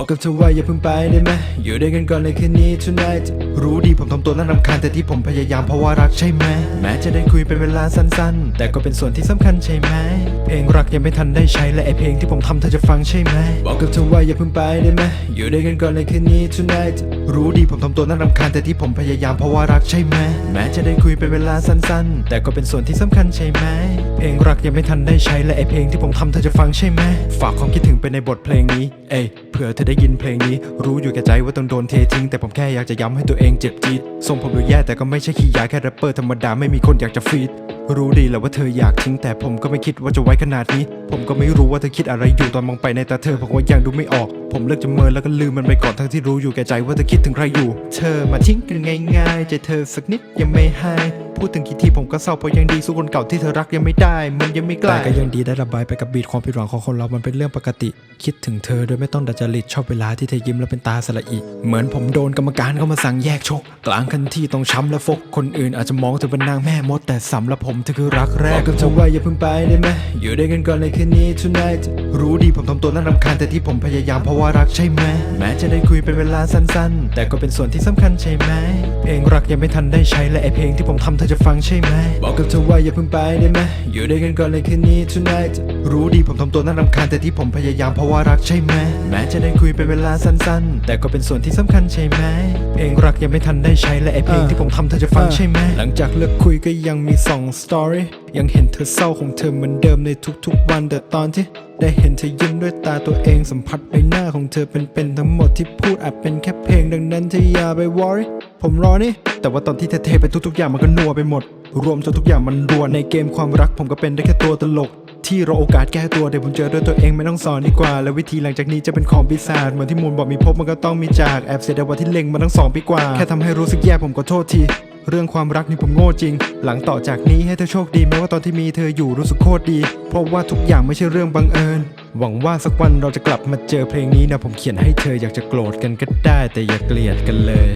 อกกับเธอว่าอย่าเพิ่งไปได้ไหมอยู่ด้วยกันก่อนเลยคืนนี้ tonight รู้ดีผมทำตัวน่ารำคาญแต่ที่ผมพยายามเพราะว่ารักใช่ไหมแม้จะได้คุยเป็นเวลาสั้นๆ แต่ก็เป็นส่วนที่สำคัญใช่ไหมเพลงรักยังไม่ทันได้ใช้และไอเพลงที่ผมทำเธอจะฟังใช่ไหมบอกกับเธอว่าอย่าเพิ่งไปได้ไหมอยู่ด้วยกันก่อนเลยคืนนี้ tonight รู้ดีผมทำตัวน่ารำคาญแต่ที่ผมพยายามเพราะว่ารักใช่ไหมแม้จะได้คุยเป็นเวลาสั้นๆ แต่ก็เป็นส่วนที่สำคัญใช่ไหมเพลงรักยังไม่ทันได้ใช้และไอเพลงที่ผมทำเธอจะฟังใช่ไหมฝากความคิดถึงไปในบทเพลงนี้เอ้ ผื่อเธอได้ยินเพลงนี้ รู้อยู่แก่ใจว่าต้องโดนเททิ้ง แต่ผมแค่อยากจะย้ำให้ตัวเองเจ็บจี๊ดทรงผมดูแย่แต่ก็ไม่ใช่ขี้ยาแค่แรปเปอร์ธรรมดาไม่มีคนอยากจะฟีดรู้ดีแหละว่าเธออยากทิ้ง แต่ผมก็ไม่คิดว่าจะไว้ขนาดนี้ ผมก็ไม่รู้ว่าเธอคิดอะไรอยู่ตอนมองไปในตาเธอผมว่ายังดูไม่ออก ผมเลิกจะเมินแล้วก็ลืมมันไปก่อนทั้งที่รู้อยู่แก่ใจว่าเธอคิดถึงใครอยู่ เธอมาทิ้งกันง่ายๆใจเธอสักนิดยังไม่ให้ พูดถึงกี่ทีผมก็เศร้าเพราะยังดีสู้คนเก่าที่เธอรักยังไม่ได้ มันยังไม่ใกล้แต่ก็ยังดีได้ระบายไปกับบีทความผิดหวังของคนเรามันเป็นเรื่องปกติ คิดถึงเธอโดยไม่ต้องดัดจริตชอบเวลาที่เธอยิ้มแล้วเป็นตาสละอิเหมือนผมโดนกรรมการเข้ามาสั่งแยกชก กลางคันที่ต้องช้ำและฟกคนอื่นอาจจะมองเธอเป็นนางแม่มดแต่สำหรับผมเธอคือรักแรบอกกกับเธอว่าอย่าเพิ่งไปได้ไหมอยู่ด้วยกันก่อนเลยคืนนี้ tonight รู้ดีผมทำตัวน่ารำคาญแต่ที่ผมพยายามเพราะว่ารักใช่ไหมแม้จะได้คุยเป็นเวลาสั้น ๆ แต่ก็เป็นส่วนที่สำคัญใช่ไหมเพลงรักยังไม่ทันได้ใช้และไอเพลงที่ผมทำเธอจะฟังใช่ไหม บอกกับเธอว่าอย่าเพิ่งไปได้ไหม อยู่ด้วยกันก่อนเลยคืนนี้ tonight รู้ดีผมทำตัวน่ารำคาญแต่ที่ผมพยายามเพราะว่ารักใช่ไหมแม้จะได้คุยเป็นเวลาสั้นๆ แต่ก็เป็นส่วนที่สำคัญใช่ไหมเพลงรักยังไม่ทันได้ใช้และไอเพลงที่ผมทำเธอจะฟังใช่ไหมหลังจากเลิกคุยก็ยังมีสองสตอรี่ยังเห็นเธอเศร้าของเธอเหมือนเดิมในทุกๆ วันแต่ตอนที่ได้เห็นเธอยิ้มด้วยตาตัวเองสัมผัสใบหน้าของเธอเป็นๆทั้งหมดที่พูดอาจเป็นแค่เพลงดังนั้นเธออย่าไปวอรี่ผมรอนี่แต่ว่าตอนที่เธอเทไปทุกๆอย่างมันก็นัวไปหมด รวมจนทุกอย่างมันรวนในเกมความรักผมก็เป็นได้แค่ตัวตลก ที่รอโอกาสแก้ตัวเดี๋ยวผมเจอด้วยตัวเองไม่ต้องสอนดีกว่า แล้ววิธีหลังจากนี้จะเป็นของปีศาจเหมือนที่มูลบอกมีพบมันก็ต้องมีจากแอบเสียดายวันที่เล็งมาทั้งสองปีกว่า แค่ทำให้รู้สึกแย่ผมก็โทษทีเรื่องความรักนี่ผมโง่จริง หลังต่อจากนี้ให้เธอโชคดีแม้ว่าตอนที่มีเธออยู่รู้สึกโคตรดี เพราะว่าทุกอย่างไม่ใช่เรื่องบังเอิญ หวังว่าสักวันเราจะกลับมาเจอเพลงนี้นะผมเขียนให้เธออยากจะโกรธกันก็ได้แต่อย่าเกลียดกันเลย